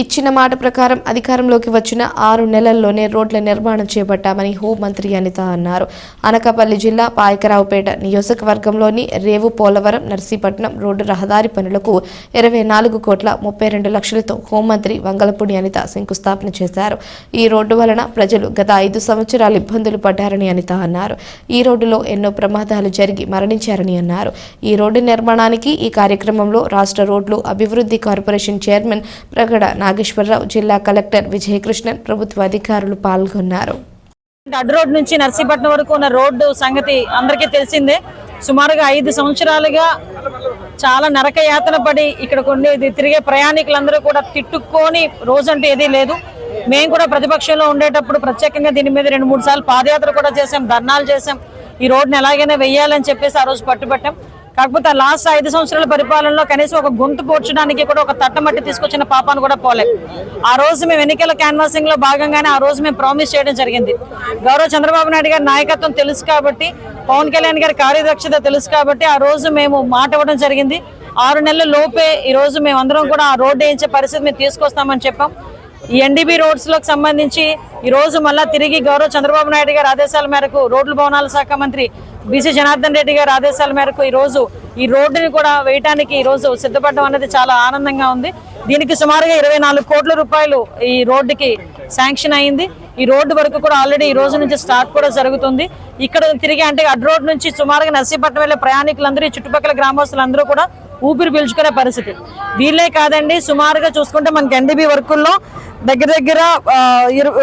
ఇచ్చిన మాట ప్రకారం అధికారంలోకి వచ్చిన ఆరు నెలల్లోనే రోడ్ల నిర్మాణం చేపట్టామని హోంమంత్రి అనిత అన్నారు. అనకాపల్లి జిల్లా పాయకరావుపేట నియోజకవర్గంలోని రేవు పోలవరం నర్సీపట్నం రోడ్డు రహదారి పనులకు ఇరవై నాలుగు కోట్ల ముప్పై రెండు లక్షలతో హోంమంత్రి వంగలపూడి అనిత శంకుస్థాపన చేశారు. ఈ రోడ్డు వలన ప్రజలు గత ఐదు సంవత్సరాలు ఇబ్బందులు పడ్డారని అనిత అన్నారు. ఈ రోడ్డులో ఎన్నో ప్రమాదాలు జరిగి మరణించారని అన్నారు. ఈ రోడ్డు నిర్మాణానికి ఈ కార్యక్రమంలో రాష్ట్ర రోడ్లు అభివృద్ధి కార్పొరేషన్ చైర్మన్ ప్రగడ నాగేశ్వరరావు జిల్లా కలెక్టర్ విజయకృష్ణన్ ప్రభుత్వ అధికారులు పాల్గొన్నారు. అడ్డు రోడ్ నుంచి నర్సీపట్నం వరకు ఉన్న రోడ్డు సంగతి అందరికీ తెలిసిందే. సుమారుగా ఐదు సంవత్సరాలుగా చాలా నరక యాతన పడి ఇక్కడ కొన్ని తిరిగే ప్రయాణికులందరూ కూడా తిట్టుకొని రోజంటే ఏదీ లేదు. మేము కూడా ప్రతిపక్షంలో ఉండేటప్పుడు ప్రత్యేకంగా దీని మీద రెండు మూడు సార్లు పాదయాత్ర కూడా చేసాం ధర్నాలు చేసాం ఈ రోడ్ని ఎలాగైనా వెయ్యాలని చెప్పేసి ఆ రోజు పట్టుబట్టాం. కాకపోతే లాస్ట్ ఐదు సంవత్సరాల పరిపాలనలో కనీసం ఒక గొంతు పోడ్చడానికి కూడా ఒక తట్టమట్టి తీసుకొచ్చిన పాపాను కూడా పోలే. ఆ రోజు మేము ఎన్నికల క్యాన్వాసింగ్లో భాగంగానే ఆ రోజు మేము ప్రామిస్ చేయడం జరిగింది. గౌరవ చంద్రబాబు నాయుడు గారి నాయకత్వం తెలుసు కాబట్టి పవన్ కళ్యాణ్ గారి కార్యదక్షత తెలుసు కాబట్టి ఆ రోజు మేము మాట ఇవ్వడం జరిగింది. ఆరు నెలల లోపే ఈ రోజు మేము అందరం కూడా ఆ రోడ్డు వేయించే పరిస్థితి మేము తీసుకొస్తామని చెప్పాం. ఎన్డీబీ రోడ్స్లకు సంబంధించి ఈ రోజు మళ్ళా తిరిగి గౌరవ చంద్రబాబు నాయుడు గారి ఆదేశాల మేరకు రోడ్లు భవనాల శాఖ మంత్రి బీసీ జనార్దన్ రెడ్డి గారి ఆదేశాల మేరకు ఈ రోజు ఈ రోడ్డుని కూడా వేయటానికి ఈ రోజు సిద్ధపడడం అనేది చాలా ఆనందంగా ఉంది. దీనికి సుమారుగా ఇరవై నాలుగు కోట్ల రూపాయలు ఈ రోడ్డుకి శాంక్షన్ అయింది. ఈ రోడ్డు వరకు కూడా ఆల్రెడీ ఈ రోజు నుంచి స్టార్ట్ కూడా జరుగుతుంది. ఇక్కడ తిరిగి అంటే అడ్ రోడ్ నుంచి సుమారుగా నర్సీపట్నం వెళ్ళే ప్రయాణికులందరూ ఈ చుట్టుపక్కల గ్రామస్తులందరూ కూడా ఊపిరి పీల్చుకునే పరిస్థితి. వీళ్ళే కాదండి సుమారుగా చూసుకుంటే మనకి ఎన్డీబీ వర్కుల్లో దగ్గర దగ్గర ఇరు-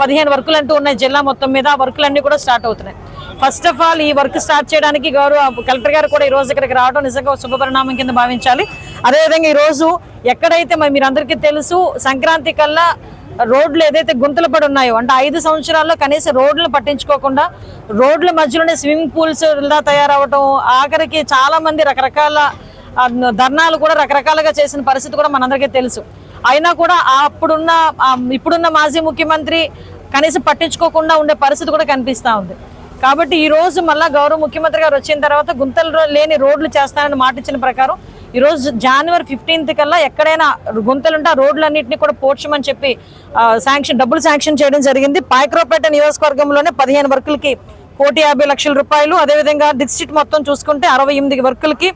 పదిహేను వర్కులు అంటూ ఉన్నాయి. జిల్లా మొత్తం మీద ఆ వర్కులన్నీ కూడా స్టార్ట్ అవుతున్నాయి. ఫస్ట్ ఆఫ్ ఆల్ ఈ వర్క్ స్టార్ట్ చేయడానికి గౌరవ కలెక్టర్ గారు కూడా ఈ రోజు ఇక్కడికి రావడం నిజంగా శుభపరిణామం కింద భావించాలి. అదేవిధంగా ఈ రోజు ఎక్కడైతే మరి మీరు అందరికీ తెలుసు సంక్రాంతి కల్లా రోడ్లు ఏదైతే గుంతలు పడి ఉన్నాయో అంటే ఐదు సంవత్సరాల్లో కనీసం రోడ్లు పట్టించుకోకుండా రోడ్ల మధ్యలోనే స్విమ్మింగ్ పూల్స్ ఇలా తయారవటం ఆఖరికి చాలామంది రకరకాల ధర్నాలు కూడా రకరకాలుగా చేసిన పరిస్థితి కూడా మనందరికీ తెలుసు. అయినా కూడా అప్పుడున్న ఇప్పుడున్న మాజీ ముఖ్యమంత్రి కనీసం పట్టించుకోకుండా ఉండే పరిస్థితి కూడా కనిపిస్తా ఉంది. కాబట్టి ఈ రోజు మళ్ళా గౌరవ ముఖ్యమంత్రి గారు వచ్చిన తర్వాత గుంతలు లేని రోడ్లు చేస్తానని మాట ఇచ్చిన ప్రకారం ఈరోజు జనవరి ఫిఫ్టీన్త్ కల్లా ఎక్కడైనా గుంతలుంటే ఆ రోడ్లన్నింటినీ కూడా పోడ్చమని చెప్పి శాంక్షన్ డబ్బులు శాంక్షన్ చేయడం జరిగింది. పాయక్రోపేట నియోజకవర్గంలోనే పదిహేను వర్కులకి కోటి యాభై లక్షల రూపాయలు. అదేవిధంగా డిస్ట్రిక్ట్ మొత్తం చూసుకుంటే అరవై ఎనిమిది వర్కులకి